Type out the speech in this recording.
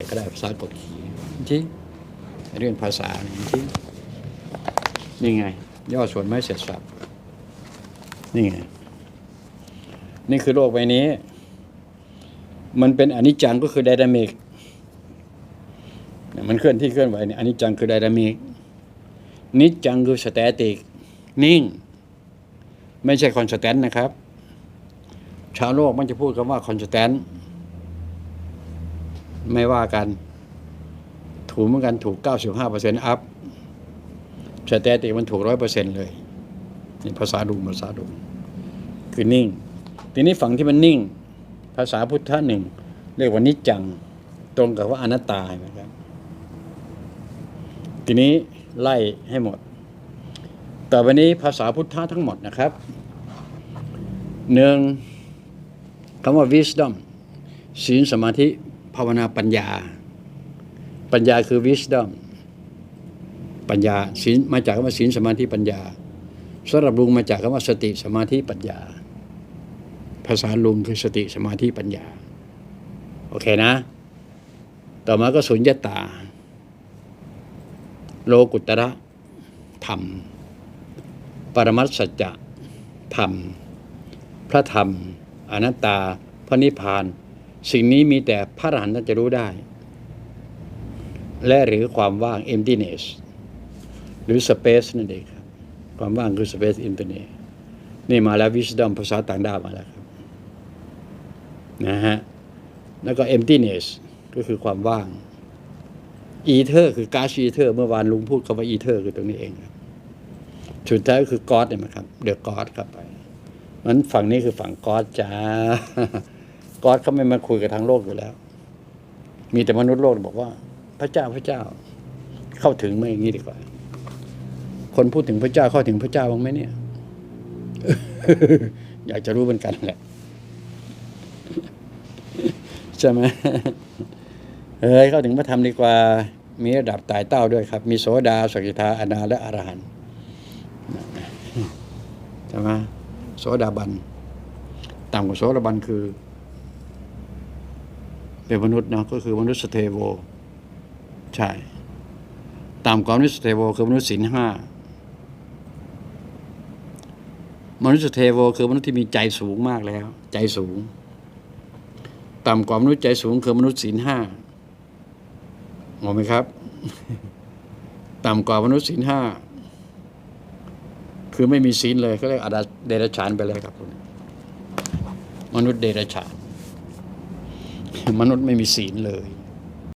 ก็ได้ภาษากดขี่จริงเรื่องภาษาจริงนี่ไง ย่อส่วนไม่เสร็จสับนี่ไง นี่คือโลกใบนี้ มันเป็นอนิจจังก็คือไดนามิกมันเคลื่อนที่เคลื่อนไหวเนี่ยอนิจจังคือไดนามิกนิจจังคือสแตติก นิ่ง ไม่ใช่คอนสแตนต์นะครับ ชาวโลกมันจะพูดคำว่าคอนสแตนต์ ไม่ว่ากัน ถูกเหมือนกันถูก 95%อัพสแตติมันถูก 100%เลยนี่ภาษาดุงภาษาดุงคือนิ่ง ทีนี้ฝั่งที่มันนิ่ง ภาษาพุทธะหนึ่ง เรียกว่านิจจัง ตรงกับว่าอนัตตาเห็นะครับทีนี้ไล่ให้หมด ต่อไปนี้ภาษาพุทธะทั้งหมดนะครับหนึ่งคำว่า wisdom ศีลสมาธิ ภาวนาปัญญา ปัญญาคือ wisdom ปัญญาศีลมาจากคำว่าศีลสมาธิปัญญาสำหรับลุงมาจากคำว่าสติสมาธิปัญญา ภาษาลุงคือสติสมาธิปัญญา โอเคนะ ต่อมาก็สุญญตา โลกุตระธรรม ปรมัตสัจจะธรรม พระธรรม อนัตตา พระนิพพาน สิ่งนี้มีแต่พระอรหันต์ท่านจะรู้ได้ และหรือความว่าง emptiness หรือ space นั่นเองครับ ความว่างคือ space emptiness นี่มาแล้ว wisdom ภาษาต่างดาวมาแล้วครับนะฮะแล้วก็ emptiness ก็คือความว่าง ether คือ gas ether เมื่อวานลุงพูดคำว่า ether คือตรงนี้เองครับสุดท้ายก็คือ God เนี่ยนะครับ the God เข้าไปนั้นฝั่งนี้คือฝั่ง God จ้า God เขาไม่มาคุยกับทางโลกอยู่แล้ว มีแต่มนุษย์โลกบอกว่า พระเจ้าพระเจ้า เข้าถึงไหมอย่างนี้ดีกว่า คนพูดถึงพระเจ้าเข้าถึงพระเจ้าบ้างไหมเนี่ย อยากจะรู้เหมือนกันแหละใช่ไหมเฮ้ยเข้าถึงพระธรรมดีกว่า มีระดับไต่เต้าด้วยครับ มีโสดาสกิทาอนาและอรหันต์ใช่ไหมโสดาบันต่ำกว่าโสดาบันคือ เป็นมนุษย์เนาะก็คือมนุษย์สเทโว ใช่ต่ำกว่ามนุษย์สเทโวคือมนุษย์ศีลห้ามนุษย์สเทโวคือมนุษย์ที่มีใจสูงมากแล้ว ใจสูงต่ำกว่ามนุษย์ใจสูงคือมนุษย์ศีลห้าหมดไหมครับ ต่ำกว่ามนุษย์ศีลห้าคือไม่มีศีลเลยก็เรียกอาดาเดรัจฉานไปเลยครับคุณมนุษย์เดรัจฉาน มนุษย์ไม่มีศีลเลย